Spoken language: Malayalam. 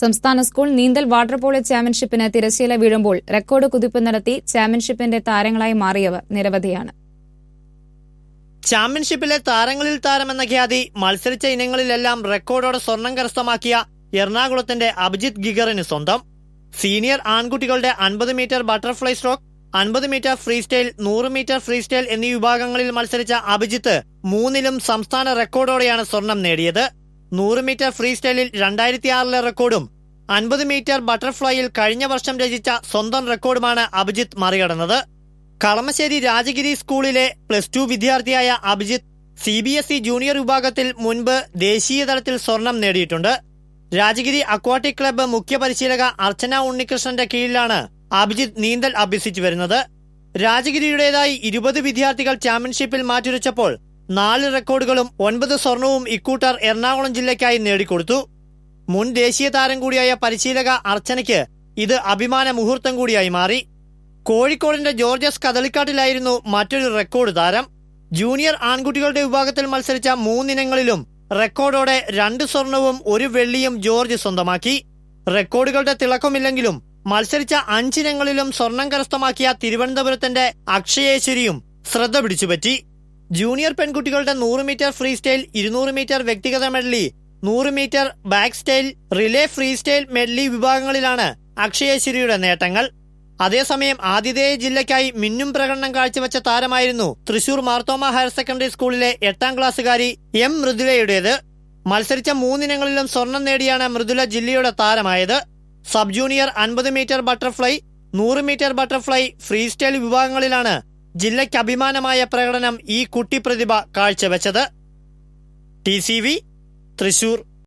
സംസ്ഥാന സ്കൂൾ നീന്തൽ വാട്ടർ പോളോ ചാമ്പ്യൻഷിപ്പിന് തിരശ്ശീല വീഴുമ്പോൾ റെക്കോർഡ് കുതിപ്പ് നടത്തി ചാമ്പ്യൻഷിപ്പിന്റെ താരങ്ങളായി മാറിയവർ നിരവധിയാണ്. ചാമ്പ്യൻഷിപ്പിലെ താരങ്ങളിൽ താരമെന്ന ഖ്യാതി മത്സരിച്ച ഇനങ്ങളിലെല്ലാം റെക്കോർഡോടെ സ്വർണം കരസ്ഥമാക്കിയ എറണാകുളത്തിന്റെ അഭിജിത് ഗിഗറിന് സ്വന്തം. സീനിയർ ആൺകുട്ടികളുടെ അൻപത് മീറ്റർ ബട്ടർഫ്ലൈ സ്ട്രോക്ക് അൻപത് മീറ്റർ ഫ്രീ സ്റ്റൈൽ നൂറ് മീറ്റർ ഫ്രീ സ്റ്റൈൽ എന്നീ വിഭാഗങ്ങളിൽ മത്സരിച്ച അഭിജിത്ത് മൂന്നിലും സംസ്ഥാന റെക്കോർഡോടെയാണ് സ്വർണം നേടിയത്. നൂറ് മീറ്റർ ഫ്രീ സ്റ്റൈലിൽ രണ്ടായിരത്തി ആറിലെ റെക്കോർഡും അൻപത് മീറ്റർ ബട്ടർഫ്ലൈയിൽ കഴിഞ്ഞ വർഷം രചിച്ച സ്വന്തം റെക്കോർഡുമാണ് അഭിജിത്ത് മറികടന്നത്. കളമശ്ശേരി രാജഗിരി സ്കൂളിലെ പ്ലസ് ടു വിദ്യാർത്ഥിയായ Abhijith C B S E junior വിഭാഗത്തിൽ മുൻപ് ദേശീയ തലത്തിൽ സ്വർണം നേടിയിട്ടുണ്ട്. രാജഗിരി അക്വാട്ടിക് ക്ലബ്ബ് മുഖ്യ പരിശീലക അർച്ചന ഉണ്ണികൃഷ്ണന്റെ കീഴിലാണ് അഭിജിത്ത് നീന്തൽ അഭ്യസിച്ചു വരുന്നത്. രാജഗിരിയുടേതായി ഇരുപത് വിദ്യാർത്ഥികൾ ചാമ്പ്യൻഷിപ്പിൽ മാറ്റുരച്ചപ്പോൾ നാല് റെക്കോർഡുകളും ഒൻപത് സ്വർണവും ഇക്കൂട്ടർ എറണാകുളം ജില്ലയ്ക്കായി നേടിക്കൊടുത്തു. മുൻ ദേശീയ താരം കൂടിയായ പരിശീലക അർച്ചനയ്ക്ക് ഇത് അഭിമാന മുഹൂർത്തം കൂടിയായി മാറി. കോഴിക്കോടിന്റെ ജോർജസ് കദളിക്കാട്ടിലായിരുന്നു മറ്റൊരു റെക്കോർഡ് താരം. ജൂനിയർ ആൺകുട്ടികളുടെ വിഭാഗത്തിൽ മത്സരിച്ച മൂന്നിനങ്ങളിലും റെക്കോർഡോടെ രണ്ട് സ്വർണവും ഒരു വെള്ളിയും ജോർജ് സ്വന്തമാക്കി. റെക്കോർഡുകളുടെ തിളക്കമില്ലെങ്കിലും മത്സരിച്ച അഞ്ചിനങ്ങളിലും സ്വർണം കരസ്ഥമാക്കിയ തിരുവനന്തപുരത്തിന്റെ അക്ഷയേശ്വരിയും ശ്രദ്ധ പിടിച്ചുപറ്റി. ജൂനിയർ പെൺകുട്ടികളുടെ നൂറ് മീറ്റർ ഫ്രീ സ്റ്റൈൽ ഇരുന്നൂറ് മീറ്റർ വ്യക്തിഗത മെഡലി നൂറ് metre backstroke relay freestyle medley വിഭാഗങ്ങളിലാണ് അക്ഷയേശ്വരിയുടെ നേട്ടങ്ങൾ. അതേസമയം ആതിഥേയ ജില്ലയ്ക്കായി മിന്നും പ്രകടനം കാഴ്ചവെച്ച താരമായിരുന്നു തൃശൂർ മാർത്തോമ ഹയർ സെക്കൻഡറി സ്കൂളിലെ എട്ടാം ക്ലാസ്സുകാരി എം മൃദുലയുടേത്. മത്സരിച്ച മൂന്നിനങ്ങളിലും സ്വർണം നേടിയാണ് മൃദുല ജില്ലയുടെ താരമായത്. സബ് ജൂനിയർ അൻപത് മീറ്റർ ബട്ടർഫ്ലൈ നൂറ് മീറ്റർ ബട്ടർഫ്ലൈ ഫ്രീ സ്റ്റൈൽ വിഭാഗങ്ങളിലാണ് ജില്ലയ്ക്ക് അഭിമാനമായ പ്രകടനം ഈ കുട്ടിപ്രതിഭ കാഴ്ചവെച്ചത് ടി സി വി തൃശൂർ